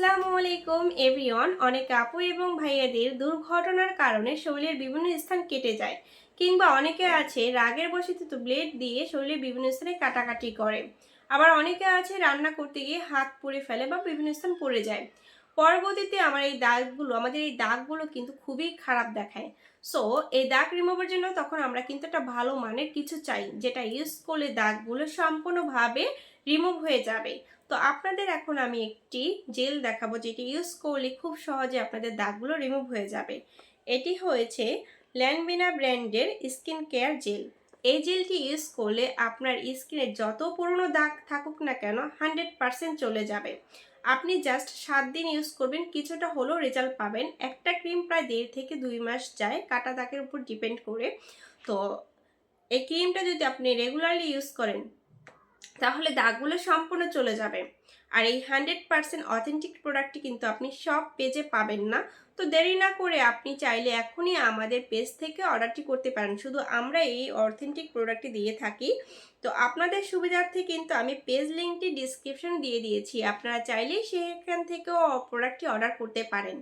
আসসালামু আলাইকুম এভরিওয়ান। অনেক আপু এবং ভাইয়াদের দুর্ঘটনার কারণে শরীরের বিভিন্ন স্থান কেটে যায় কিংবা অনেকে আছে রাগের বসিতে ব্লেড দিয়ে শরীরের বিভিন্ন স্থানে কাটাকাটি করে। আবার অনেকে আছে রান্না করতে গিয়ে হাত পুড়ে ফেলে বা বিভিন্ন স্থান পড়ে যায়। পরবর্তীতে আমার এই দাগগুলো, আমাদের এই দাগগুলো কিন্তু খুবই খারাপ দেখায়। সো এই দাগ রিমুভের জন্য তখন আমরা কিন্তু একটা ভালো মানের কিছু চাই, যেটা ইউজ করলে দাগগুলো সম্পূর্ণভাবে রিমুভ হয়ে যাবে। তো আপনাদের এখন আমি একটি জেল দেখাবো, যেটি ইউজ করলে খুব সহজে আপনাদের দাগগুলো রিমুভ হয়ে যাবে। এটি হয়েছে ল্যান্ডবিনা ব্র্যান্ডের স্কিন কেয়ার জেল এই জেলটি ইউজ করলে আপনার স্কিনে যত পুরনো দাগ থাকুক না কেন হান্ড্রেড পারসেন্ট চলে যাবে। আপনি জাস্ট সাত দিন ইউজ করবেন, কিছুটা হলেও রেজাল্ট পাবেন। একটা ক্রিম প্রায় দেড় থেকে দুই মাস যায় কাটা দাগের উপর ডিপেন্ড করে। তো এই ক্রিমটা যদি আপনি রেগুলারলি ইউজ করেন তাহলে দাগগুলো সম্পূর্ণ চলে যাবে। আর এই হান্ড্রেড পার্সেন্ট অথেন্টিক প্রোডাক্টটি কিন্তু আপনি সব পেজে পাবেন না। তো দেরি না করে আপনি চাইলে এখনই আমাদের পেজ থেকে অর্ডারটি করতে পারেন। শুধু আমরা এই অথেন্টিক প্রোডাক্টটি দিয়ে থাকি। তো আপনাদের সুবিধার্থে কিন্তু আমি পেজ লিঙ্কটি ডিসক্রিপশন দিয়ে দিয়েছি। আপনারা চাইলেই সেখান থেকেও প্রোডাক্টটি অর্ডার করতে পারেন।